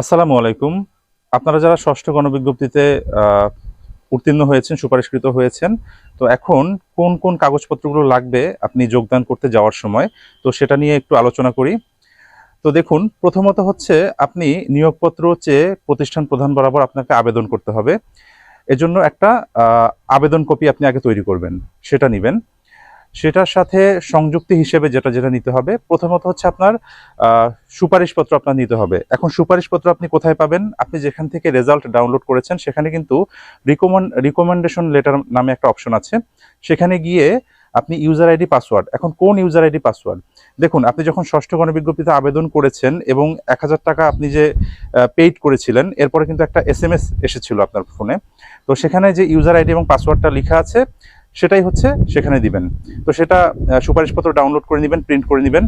আসসালামু আলাইকুম। আপনারা যারা ষষ্ঠ গণবিজ্ঞপ্তিতে উত্তীর্ণ হয়েছেন, সুপারিশকৃত হয়েছেন, তো এখন কোন কোন কাগজপত্রগুলো লাগবে আপনি যোগদান করতে যাওয়ার সময়, তো সেটা নিয়ে একটু আলোচনা করি। তো দেখুন, প্রথমত হচ্ছে আপনি নিয়োগপত্র চেয়ে প্রতিষ্ঠান প্রধান বরাবর আপনাকে আবেদন করতে হবে। এজন্য একটা আবেদন কপি আপনি আগে তৈরি করবেন, সেটা নেবেন। সেটার সাথে সংযুক্তি হিসেবে যেটা যেটা নিতে হবে, প্রথমত হচ্ছে আপনার সুপারিশপত্র আপনার নিতে হবে। এখন সুপারিশপত্র আপনি কোথায় পাবেন? আপনি যেখান থেকে রেজাল্ট ডাউনলোড করেছেন, সেখানে কিন্তু রিকমেন্ড রিকমেন্ডেশন লেটার নামে একটা অপশন আছে। সেখানে গিয়ে আপনি ইউজার আইডি পাসওয়ার্ড এখন কোন ইউজার আইডি পাসওয়ার্ড দেখুন, আপনি যখন ষষ্ঠ গণবিজ্ঞপ্তিতে আবেদন করেছেন এবং এক হাজার টাকা আপনি যে পেইড করেছিলেন, এরপরে কিন্তু একটা এস এম এস এসেছিল আপনার ফোনে তো সেখানে যে ইউজার আইডি এবং পাসওয়ার্ডটা লেখা আছে সেটাই হচ্ছে সেখানে দিবেন। তো সেটা সুপারিশপত্র ডাউনলোড করে নেবেন প্রিন্ট করে নেবেন।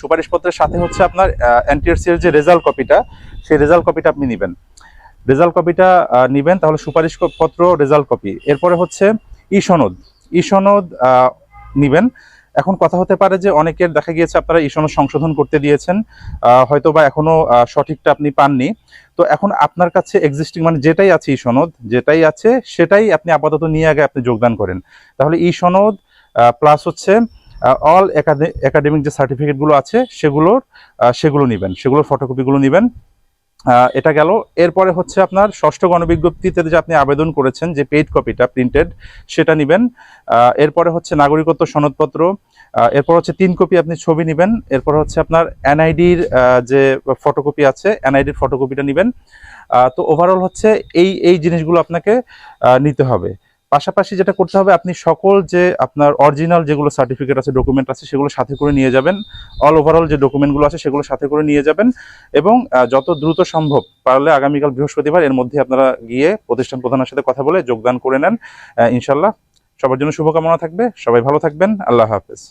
সুপারিশপত্রের সাথে হচ্ছে আপনার এনটিআরসি এর যে রেজাল্ট কপিটা সেই রেজাল্ট কপিটা আপনি নেবেন। রেজাল্ট কপিটা নেবেন, তাহলে সুপারিশপত্র পত্র রেজাল্ট কপি এরপরে হচ্ছে ই সনদ। ই সনদ নেবেন। এখন কথা হতে পারে যে অনেকের দেখা গিয়েছে আপনারা ই সংশোধন করতে দিয়েছেন হয়তো বা এখনও সঠিকটা আপনি পাননি। তো এখন আপনার কাছে এক্সিস্টিং মানে যেটাই আছে ই সনদ, যেটাই আছে সেটাই আপনি আপাতত নিয়ে আগে আপনি যোগদান করেন। তাহলে ই সনদ প্লাস হচ্ছে অল একাডেমিক যে সার্টিফিকেটগুলো আছে সেগুলোর সেগুলো নেবেন, সেগুলোর ফটোকপিগুলো নেবেন। এটা গেল। এরপরে হচ্ছে আপনার ষষ্ঠ গণবিজ্ঞপ্তিতে যে আপনি আবেদন করেছেন, যে পেইড কপিটা প্রিন্টেড সেটা নেবেন। এরপরে হচ্ছে নাগরিকত্ব সনদপত্র। এরপর হচ্ছে তিন কপি আপনি ছবি নেবেন। এরপর হচ্ছে আপনার এনআইডির যে ফটোকপি আছে এনআইডির ফটোকপিটা নেবেন। তো ওভারঅল হচ্ছে এই এই জিনিসগুলো আপনাকে নিতে হবে। পাশাপাশি যেটা করতে হবে, আপনি সকল যে আপনার অরিজিনাল যেগুলো সার্টিফিকেট আছে ডকুমেন্ট আছে, সেগুলো সাথে করে নিয়ে যাবেন। অল ওভারঅল যে ডকুমেন্টগুলো আছে, সেগুলো সাথে করে নিয়ে যাবেন এবং যত দ্রুত সম্ভব পারলে আগামীকাল বৃহস্পতিবার এর মধ্যে আপনারা গিয়ে প্রতিষ্ঠান প্রধানের সাথে কথা বলে যোগদান করে নেন। ইনশাল্লাহ সবার জন্য শুভকামনা থাকবে। সবাই ভালো থাকবেন। আল্লাহ হাফেজ।